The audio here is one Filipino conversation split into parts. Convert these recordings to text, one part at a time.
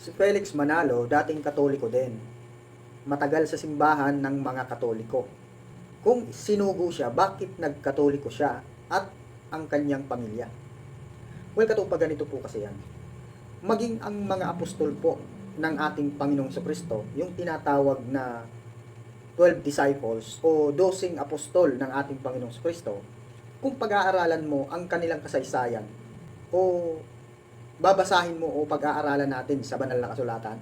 Si Felix Manalo, dating katoliko din. Matagal sa simbahan ng mga katoliko. Kung sinugo siya, bakit nagkatoliko siya at ang kanyang pamilya? Well, katupa ganito po kasi yan. Maging ang mga apostol po ng ating Panginoong Kristo, yung tinatawag na 12 disciples o 12 apostol ng ating Panginoong Kristo, kung pag-aaralan mo ang kanilang kasaysayan o babasahin mo o pag-aaralan natin sa banal na kasulatan,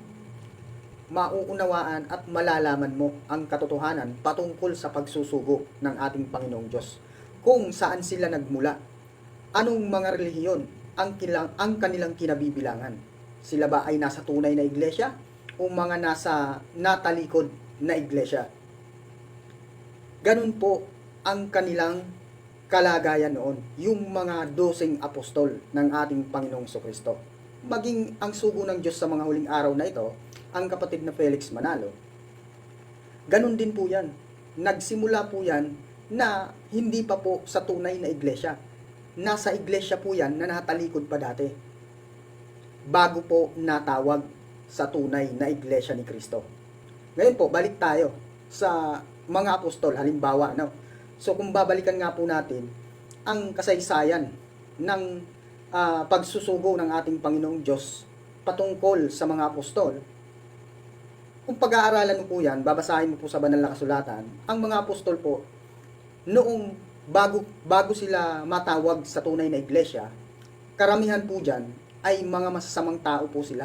mauunawaan at malalaman mo ang katotohanan patungkol sa pagsusugo ng ating Panginoong Diyos. Kung saan sila nagmula, anong mga relihiyon ang, kilang, ang kanilang kinabibilangan. Sila ba ay nasa tunay na iglesia o mga nasa natalikod na iglesia? Ganun po ang kanilang kalagayan noon, yung mga dosing apostol ng ating Panginoong Kristo. Maging ang sugo ng Diyos sa mga huling araw na ito, ang kapatid na Felix Manalo. Ganun din po yan. Nagsimula po yan na hindi pa po sa tunay na iglesia. Nasa iglesia po yan na natalikod pa dati. Bago po natawag sa tunay na iglesia ni Kristo. Ngayon po, balik tayo sa mga apostol. Halimbawa, no? So kung babalikan nga po natin ang kasaysayan ng ah, pagsusugo ng ating Panginoong Diyos patungkol sa mga apostol, kung pag-aaralan mo po yan, babasahin mo po sa banal na kasulatan, ang mga apostol po, noong bago, bago sila matawag sa tunay na iglesia, karamihan po dyan ay mga masasamang tao po sila.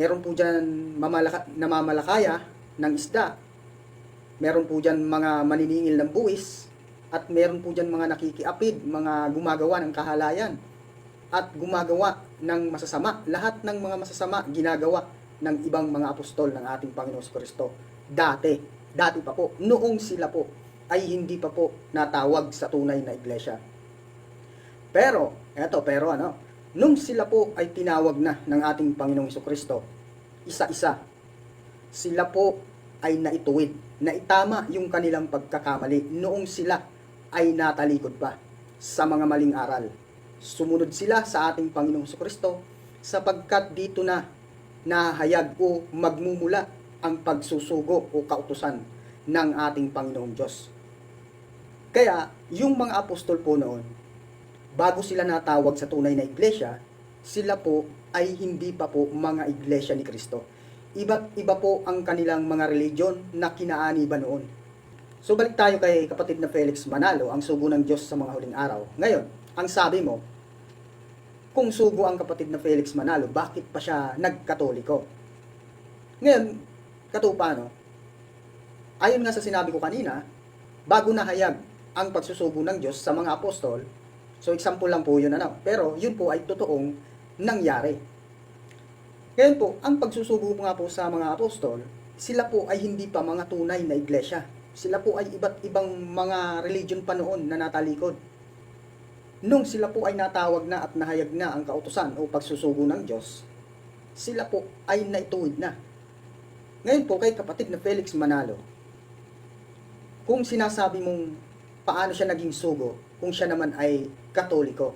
Meron po dyan mamalaka, namamalakaya ng isda, meron po dyan mga maniningil ng buwis, at meron po dyan mga nakikiapid, mga gumagawa ng kahalayan, at gumagawa ng masasama. Lahat ng mga masasama ginagawa ng ibang mga apostol ng ating Panginoon Kristo. Dati, dati pa po, noong sila po ay hindi pa po natawag sa tunay na iglesia. Pero, eto, pero ano, nung sila po ay tinawag na ng ating Panginoong Kristo, isa-isa, sila po ay naituwid, naitama yung kanilang pagkakamali noong sila ay natalikod pa sa mga maling aral. Sumunod sila sa ating Panginoong Kristo sapagkat dito na nahayag o magmumula ang pagsusugo o kautusan ng ating Panginoong Diyos. Kaya, yung mga apostol po noon, bago sila natawag sa tunay na iglesia, sila po ay hindi pa po mga iglesia ni Kristo. Iba't iba po ang kanilang mga religion na kinaaniban noon. So balik tayo kay kapatid na Felix Manalo, ang sugo ng Diyos sa mga huling araw. Ngayon, ang sabi mo, kung sugo ang kapatid na Felix Manalo, bakit pa siya nagkatoliko? Ngayon, katupa, no? Ayon nga sa sinabi ko kanina, bago nahayag ang pagsusugo ng Diyos sa mga apostol, so example lang po yun, ano? Pero yun po ay totoong nangyari. Ngayon po, ang pagsusugo nga po sa mga apostol, sila po ay hindi pa mga tunay na iglesia. Sila po ay iba't ibang mga religion pa noon na natalikod. Nung sila po ay natawag na at nahayag na ang kautusan o pagsusugo ng Diyos, sila po ay naituwid na. Ngayon po kay kapatid na Felix Manalo, kung sinasabi mong paano siya naging sugo, kung siya naman ay katoliko.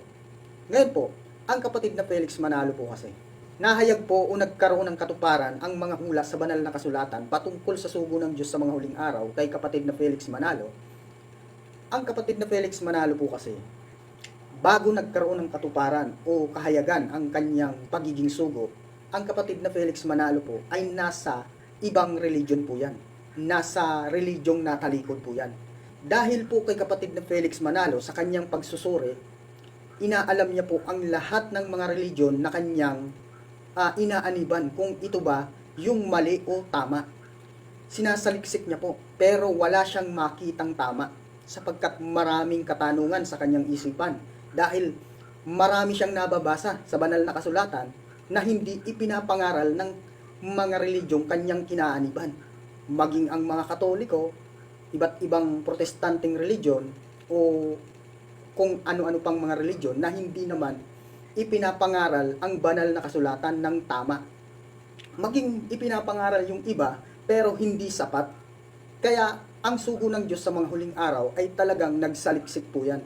Ngayon po, ang kapatid na Felix Manalo po kasi, nahayag po o nagkaroon ng katuparan ang mga hula sa banal na kasulatan patungkol sa sugo ng Diyos sa mga huling araw kay kapatid na Felix Manalo. Ang kapatid na Felix Manalo po kasi, bago nagkaroon ng katuparan o kahayagan ang kanyang pagiging sugo, ang kapatid na Felix Manalo po ay nasa ibang religion po yan. Nasa religyong natalikod po yan. Dahil po kay kapatid na Felix Manalo sa kanyang pagsusuri, inaalam niya po ang lahat ng mga religion na kanyang ah, inaaniban kung ito ba yung mali o tama. Sinasaliksik niya po, pero wala siyang makitang tama sapagkat maraming katanungan sa kanyang isipan dahil marami siyang nababasa sa banal na kasulatan na hindi ipinapangaral ng mga religyong kanyang kinaaniban. Maging ang mga katoliko, iba't ibang protestanteng religion o kung ano-ano pang mga religion na hindi naman ipinapangaral ang banal na kasulatan ng tama. Maging ipinapangaral yung iba pero hindi sapat. Kaya ang sugo ng Diyos sa mga huling araw ay talagang nagsaliksik po yan.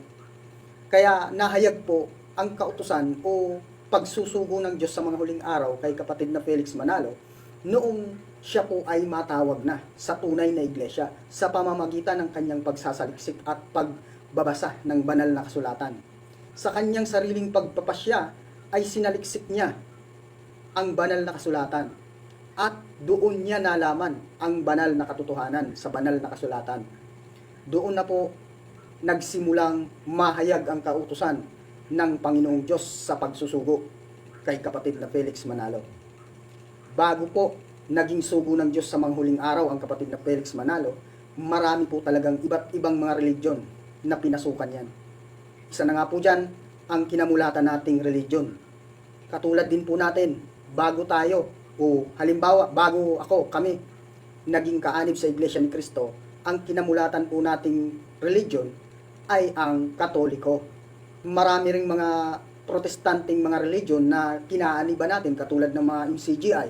Kaya nahayag po ang kautusan o pagsusugo ng Diyos sa mga huling araw kay kapatid na Felix Manalo noong siya po ay matawag na sa tunay na iglesia sa pamamagitan ng kanyang pagsasaliksik at pagbabasa ng banal na kasulatan. Sa kanyang sariling pagpapasya ay sinaliksik niya ang banal na kasulatan at doon niya nalaman ang banal na katotohanan sa banal na kasulatan. Doon na po nagsimulang mahayag ang kautusan ng Panginoong Diyos sa pagsusugo kay kapatid na Felix Manalo. Bago po naging sugo ng Diyos sa manghuling araw ang kapatid na Felix Manalo, marami po talagang iba't ibang mga religion na pinasukan yan. Isa na nga po dyan, ang kinamulatan nating religion. Katulad din po natin, bago tayo, o halimbawa, bago ako, kami, naging kaanib sa Iglesia ni Cristo, ang kinamulatan po nating religion ay ang Katoliko. Marami ring mga protestanting mga religion na kinaaniba natin katulad ng mga MCGI,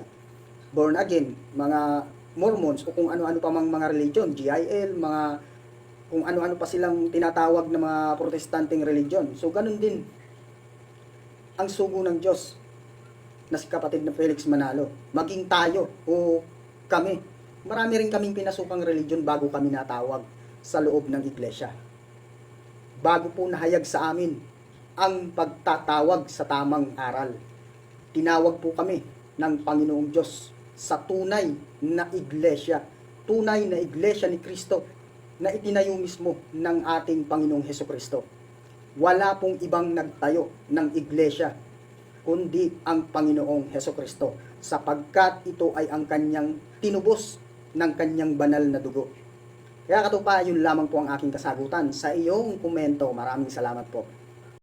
born again, mga Mormons o kung ano-ano pa mang mga religion, GIL, mga kung ano-ano pa silang tinatawag na mga protestanting religion. So ganun din ang sugo ng Diyos na si kapatid na Felix Manalo. Maging tayo o kami. Marami rin kaming pinasukang religion bago kami natawag sa loob ng iglesia. Bago po nahayag sa amin ang pagtatawag sa tamang aral. Tinawag po kami ng Panginoong Diyos sa tunay na iglesia. Tunay na iglesia ni Kristo na itinayo mismo ng ating Panginoong Heso Kristo. Wala pong ibang nagtayo ng iglesia kundi ang Panginoong Heso Kristo sapagkat ito ay ang kanyang tinubos ng kanyang banal na dugo. Kaya katupa, yun lamang po ang aking kasagutan sa iyong komento. Maraming salamat po.